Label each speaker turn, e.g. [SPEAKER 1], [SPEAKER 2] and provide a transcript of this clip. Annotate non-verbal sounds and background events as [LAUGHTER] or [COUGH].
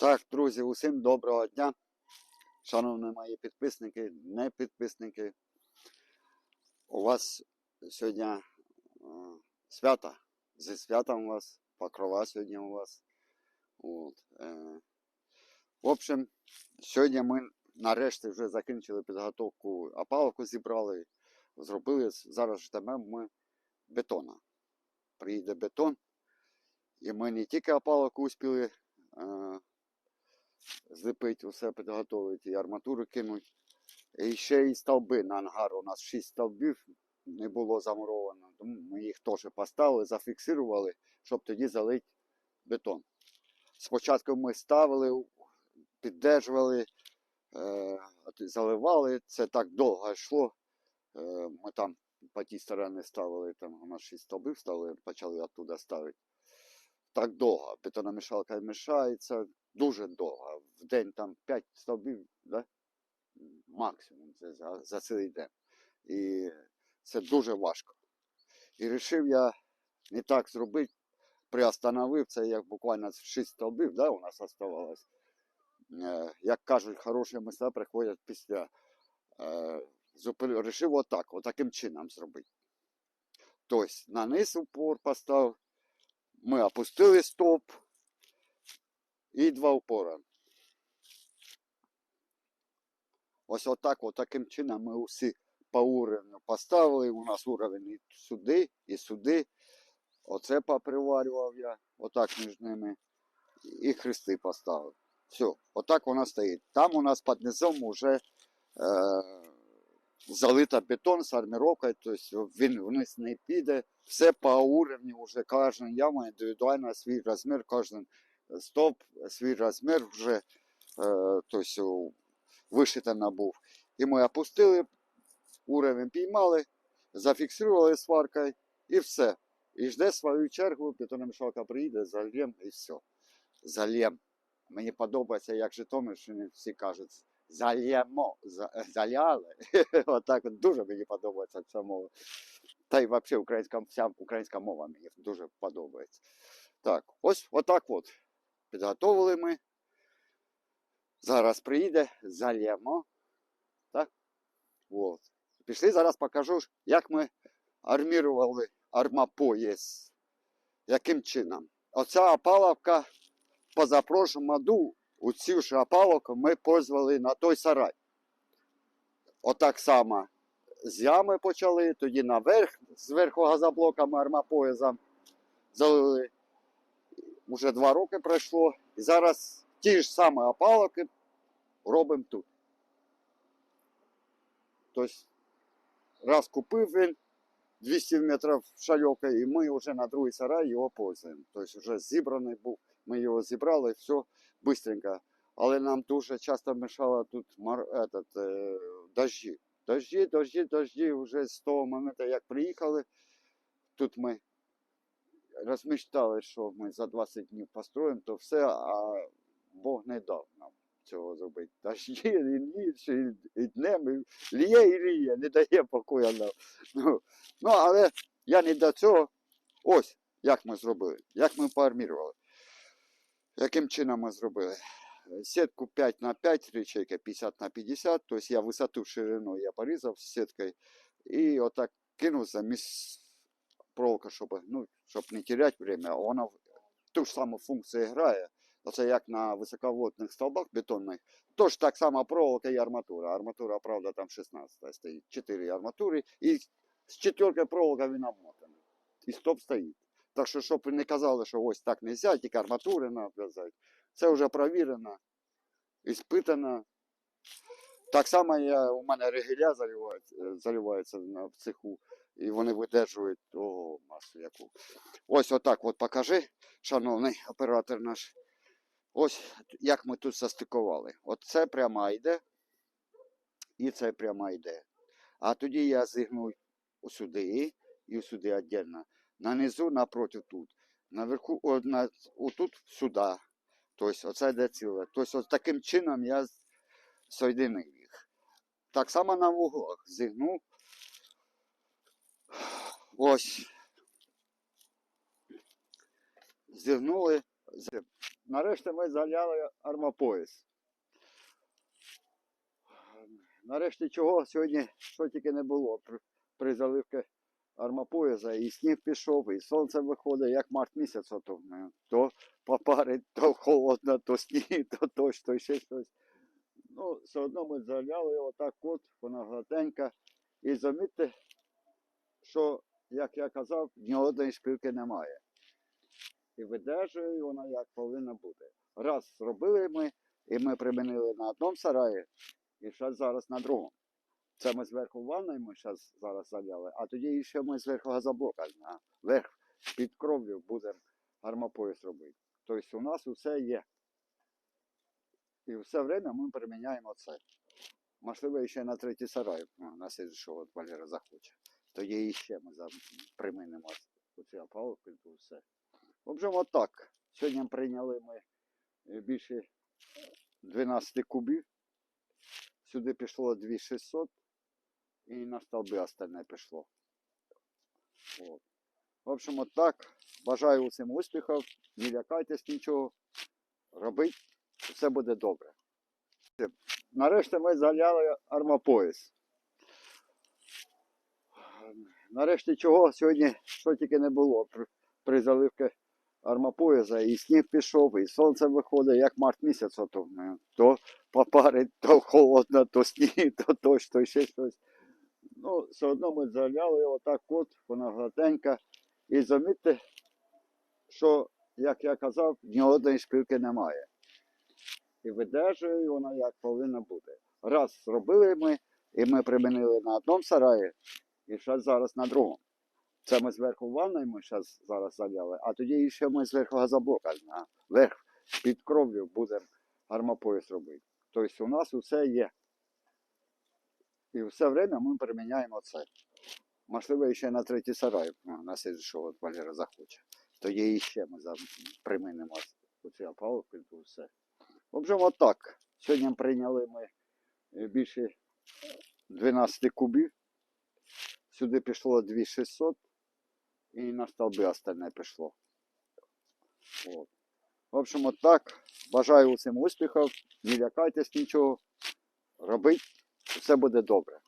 [SPEAKER 1] Так, друзі, усім доброго дня. Шановні мої підписники, не підписники. У вас сьогодні е, свято. Зі святом у вас, покрова сьогодні у вас. От, е. В общем, сьогодні ми нарешті вже закінчили підготовку опалку, зібрали, зробили. Зараз ждемо ми бетона. Приїде бетон. І ми не тільки опалку успіли. Е, зліпити, усе підготовити, і арматуру кинуть. І ще і стовби на ангар. У нас шість стовбів не було замуровано. Тому ми їх теж поставили, зафіксували, щоб тоді залити бетон. Спочатку ми ставили, піддержували, е, заливали. Це так довго йшло. Е, ми там по тій стороні ставили, там у нас шість стовбів ставили, почали оттуда ставити. Так довго. Бетономішалка мішається, дуже довго. В день там 5 стовбів, да? максимум це за, за цілий день. І це дуже важко. І вирішив я не так зробити, приостановив це, як буквально 6 стовбів, да, у нас оставалось. Е, як кажуть, хороші місця приходять після. Е. Рішив отак, отаким чином зробити. Тобто на низ упор поставив, ми опустили стовп, і два упора. Ось отак, от таким чином ми усі по уровню поставили. У нас уровень і сюди, і сюди. Оце поприварював я, отак між ними. І хрести поставив. Все, отак вона стоїть. Там у нас під низом вже е, залита бетон з арміровкою, тобто він вниз не піде. Все по уровню, вже кожна яма індивідуально свій розмір, кожен стоп, свій розмір вже е, тобто, вишитано був. І ми опустили, уровень піймали, зафіксували сваркою і все. І жде свою чергу, бетономішалка приїде, зальєм і все. Зальєм. Мені подобається, як Житомирщині всі кажуть, зальємо, [LAUGHS] заляли. [LAUGHS] Отак от дуже мені подобається ця мова. Та й взагалі українська, вся українська мова мені дуже подобається. Так, ось отак от. Підготовили ми. Зараз приїде, зальємо. Так? От. Пішли, зараз покажу, як ми армірували армапоєс. Яким чином? Оця опаловка позапрошлому году, у цю ж опаловку ми пользували на той сарай. Отак само з ями почали, тоді наверх, зверху газоблоками армапоязом залили. Уже два роки пройшло. І зараз ті ж самі опаловки робимо тут. Тобто, раз купив він 200 метрів шальовка, і ми вже на другий сарай його пользуємо. Тобто вже зібраний був, ми його зібрали, все швидко. Але нам дуже часто мешало тут мар... этот, е, дожді. Дожді, дожді, дожді. Вже з того моменту, як приїхали, тут ми розміщали, що ми за 20 днів построїмо, то все, а Бог не дав нам цього зробити. Дожді, і ніч, і днем, і ліє і ліє, не дає покою нам. Ну, ну, але я не до цього. Ось як ми зробили, як ми поармірували. Яким чином ми зробили? Сетку 5 на 5, речейка 50 на 50, то есть я высоту, ширину я порізав з сеткою і отак кинув замість проволока, щоб, ну, щоб не теряти время. Вона ту ж саму функцію грає. Оце як на високовольтних столбах бетонних. Тож так само проволока і арматура. Арматура, правда, там 16 стоїть. 4 арматури. І з четвертою проволока він обмотана. І стоп стоїть. Так що, щоб не казали, що ось так не можна, тільки арматури треба в'язати. Це вже провірено, іспитано. Так само я, у мене регіля заливається, е, в цеху, і вони видержують о, масу яку. Ось отак от покажи, шановний оператор наш. Ось як ми тут застикували. От це пряма йде, і це пряма йде. А тоді я зігну сюди і сюди віддільно. Нанизу напроти тут. Наверху, о, на, отут сюди. Тобто оце йде ціле. Тобто от таким чином я соєдинив їх. Так само на вуглах зігнув. Ось. Зігнули. Нарешті ми заляли армопояс. Нарешті чого сьогодні що тільки не було при, при заливці армопояса, і сніг пішов, і сонце виходить, як март місяць, ото, е, то попарить, то холодно, то сніг, то дощ, то ще щось. Ну, все одно ми заляли отак от, вона гладенька. І замітьте, що, як я казав, ні одної шпильки немає. І видержує вона як повинна бути. Раз зробили ми, і ми примінили на одному сараї, і ще зараз на другому. Це ми зверху ванною ми зараз, зараз заляли, а тоді ще ми зверху газоблока на верх під кровлю будемо армопояс робити. Тобто у нас усе є. І все время ми приміняємо це. Можливо, ще на третій сарай, ну, на що от Валера захоче. Тоді і ще ми примінимо оці опалубки, то все. В общем, отак. Сьогодні прийняли ми е, більше 12 кубів. Сюди пішло 2600 і на столби остальне пішло. От. В общем, от так. Бажаю усім успіхів. Не лякайтесь нічого. Робіть, все буде добре. Нарешті ми заляли армопояс. Нарешті чого сьогодні що тільки не було при, заливці армопояса, і сніг пішов, і сонце виходить, як март місяць, ото, е, то попарить, то холодно, то сніг, то дощ, то ще щось. Ну, все одно ми заляли отак от, вона гладенька. І замітьте, що, як я казав, ні одної шпильки немає. І видержує вона як повинна бути. Раз зробили ми, і ми примінили на одному сараї, і ще зараз на другому. Це ми зверху ванною ми зараз, зараз заляли, а тоді ще ми зверху газоблока верх під кровлю будемо армопояс робити. Тобто у нас усе є. І все время ми приміняємо це. Можливо, ще на третій сарай, ну, на що от Валера захоче. Тоді і ще ми примінимо оці опалубки, то все. В общем, отак. Сьогодні прийняли ми е, більше 12 кубів. Сюди пішло 2600 і на столби остальне пішло. От. В общем, от. Бажаю усім успіхів. Не лякайтесь нічого. Робіть, все буде добре.